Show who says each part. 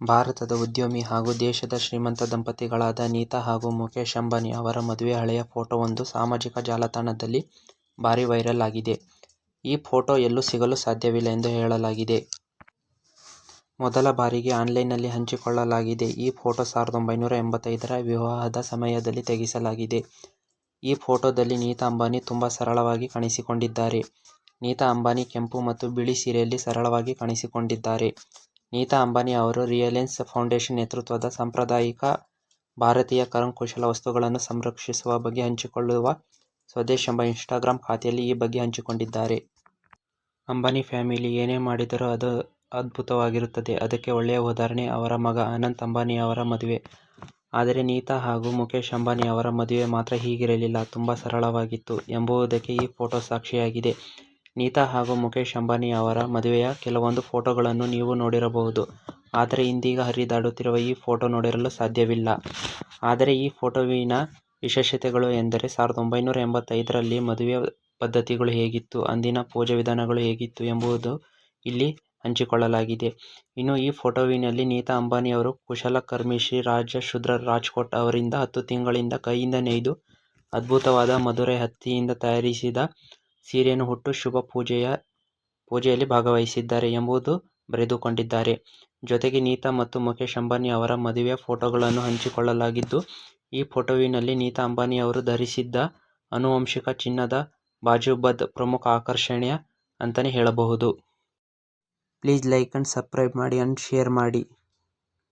Speaker 1: ಭಾರತದ ಉದ್ಯಮಿ ಹಾಗೂ ದೇಶದ ಶ್ರೀಮಂತ ದಂಪತಿಗಳಾದ ನೀತಾ ಹಾಗೂ ಮುಕೇಶ್ ಅಂಬಾನಿ ಅವರ ಮದುವೆ ಹಳೆಯ ಫೋಟೋವೊಂದು ಸಾಮಾಜಿಕ ಜಾಲತಾಣದಲ್ಲಿ ಭಾರೀ ವೈರಲ್ ಆಗಿದೆ. ಈ ಫೋಟೋ ಎಲ್ಲೂ ಸಿಗಲು ಸಾಧ್ಯವಿಲ್ಲ ಎಂದು ಹೇಳಲಾಗಿದೆ. ಮೊದಲ ಬಾರಿಗೆ ಆನ್ಲೈನ್ನಲ್ಲಿ ಹಂಚಿಕೊಳ್ಳಲಾಗಿದೆ. ಈ ಫೋಟೋ ಸಾವಿರದ ಒಂಬೈನೂರ ಎಂಬತ್ತೈದರ ವಿವಾಹದ ಸಮಯದಲ್ಲಿ ತೆಗೆಸಲಾಗಿದೆ. ಈ ಫೋಟೋದಲ್ಲಿ ನೀತಾ ಅಂಬಾನಿ ತುಂಬಾ ಸರಳವಾಗಿ ಕಾಣಿಸಿಕೊಂಡಿದ್ದಾರೆ. ನೀತಾ ಅಂಬಾನಿ ಕೆಂಪು ಮತ್ತು ಬಿಳಿ ಸೀರೆಯಲ್ಲಿ ಸರಳವಾಗಿ ಕಾಣಿಸಿಕೊಂಡಿದ್ದಾರೆ. ನೀತಾ ಅಂಬಾನಿ ಅವರು ರಿಲಯನ್ಸ್ ಫೌಂಡೇಶನ್ ನೇತೃತ್ವದ ಸಾಂಪ್ರದಾಯಿಕ ಭಾರತೀಯ ಕರಕುಶಲ ವಸ್ತುಗಳನ್ನು ಸಂರಕ್ಷಿಸುವ ಬಗ್ಗೆ ಹಂಚಿಕೊಳ್ಳುವ ಸ್ವದೇಶ್ ಎಂಬ ಇನ್ಸ್ಟಾಗ್ರಾಮ್ ಖಾತೆಯಲ್ಲಿ ಈ ಬಗ್ಗೆ ಹಂಚಿಕೊಂಡಿದ್ದಾರೆ. ಅಂಬಾನಿ ಫ್ಯಾಮಿಲಿ ಏನೇ ಮಾಡಿದರೂ ಅದು ಅದ್ಭುತವಾಗಿರುತ್ತದೆ. ಅದಕ್ಕೆ ಒಳ್ಳೆಯ ಉದಾಹರಣೆ ಅವರ ಮಗ ಅನಂತ್ ಅಂಬಾನಿ ಅವರ ಮದುವೆ. ಆದರೆ ನೀತಾ ಹಾಗೂ ಮುಕೇಶ್ ಅಂಬಾನಿ ಅವರ ಮದುವೆ ಮಾತ್ರ ಹೀಗಿರಲಿಲ್ಲ, ತುಂಬಾ ಸರಳವಾಗಿತ್ತು ಎಂಬುದಕ್ಕೆ ಈ ಫೋಟೋ ಸಾಕ್ಷಿಯಾಗಿದೆ. ನೀತಾ ಹಾಗೂ ಮುಕೇಶ್ ಅಂಬಾನಿ ಅವರ ಮದುವೆಯ ಕೆಲವೊಂದು ಫೋಟೋಗಳನ್ನು ನೀವು ನೋಡಿರಬಹುದು. ಆದರೆ ಇಂದೀಗ ಹರಿದಾಡುತ್ತಿರುವ ಈ ಫೋಟೋ ನೋಡಿರಲು ಸಾಧ್ಯವಿಲ್ಲ. ಆದರೆ ಈ ಫೋಟೋವಿನ ವಿಶೇಷತೆಗಳು ಎಂದರೆ ಸಾವಿರದ ಒಂಬೈನೂರ ಎಂಬತ್ತೈದರಲ್ಲಿ ಮದುವೆ ಪದ್ಧತಿಗಳು ಹೇಗಿತ್ತು, ಅಂದಿನ ಪೂಜಾ ವಿಧಾನಗಳು ಹೇಗಿತ್ತು ಎಂಬುದನ್ನು ಇಲ್ಲಿ ಹಂಚಿಕೊಳ್ಳಲಾಗಿದೆ. ಇನ್ನು ಈ ಫೋಟೋವಿನಲ್ಲಿ ನೀತಾ ಅಂಬಾನಿ ಅವರು ಕುಶಲಕರ್ಮಿ ಶ್ರೀ ರಾಜ ಶುದ್ರ ರಾಜ್ಕೋಟ್ ಅವರಿಂದ ಹತ್ತು ತಿಂಗಳಿಂದ ಕೈಯಿಂದ ನೇಯ್ದು ಅದ್ಭುತವಾದ ಮಧುರೈ ಹತ್ತಿಯಿಂದ ತಯಾರಿಸಿದ ಸೀರೆಯನ್ನು ಉಟ್ಟು ಶುಭ ಪೂಜೆಯ ಪೂಜೆಯಲ್ಲಿ ಭಾಗವಹಿಸಿದ್ದಾರೆ ಎಂಬುದು ಬರೆದುಕೊಂಡಿದ್ದಾರೆ. ಜೊತೆಗೆ ನೀತಾ ಮತ್ತು ಮುಕೇಶ್ ಅಂಬಾನಿ ಅವರ ಮದುವೆಯ ಫೋಟೋಗಳನ್ನು ಹಂಚಿಕೊಳ್ಳಲಾಗಿದ್ದು, ಈ ಫೋಟೋವಿನಲ್ಲಿ ನೀತಾ ಅಂಬಾನಿ ಅವರು ಧರಿಸಿದ್ದ ಆನುವಂಶಿಕ ಚಿನ್ನದ ಬಾಜುಬಂದ್ ಪ್ರಮುಖ ಆಕರ್ಷಣೆಯ ಅಂತಾನೇ ಹೇಳಬಹುದು. ಪ್ಲೀಸ್ ಲೈಕ್ ಅಂಡ್ ಸಬ್ಸ್ಕ್ರೈಬ್ ಮಾಡಿ ಅಂಡ್ ಶೇರ್ ಮಾಡಿ.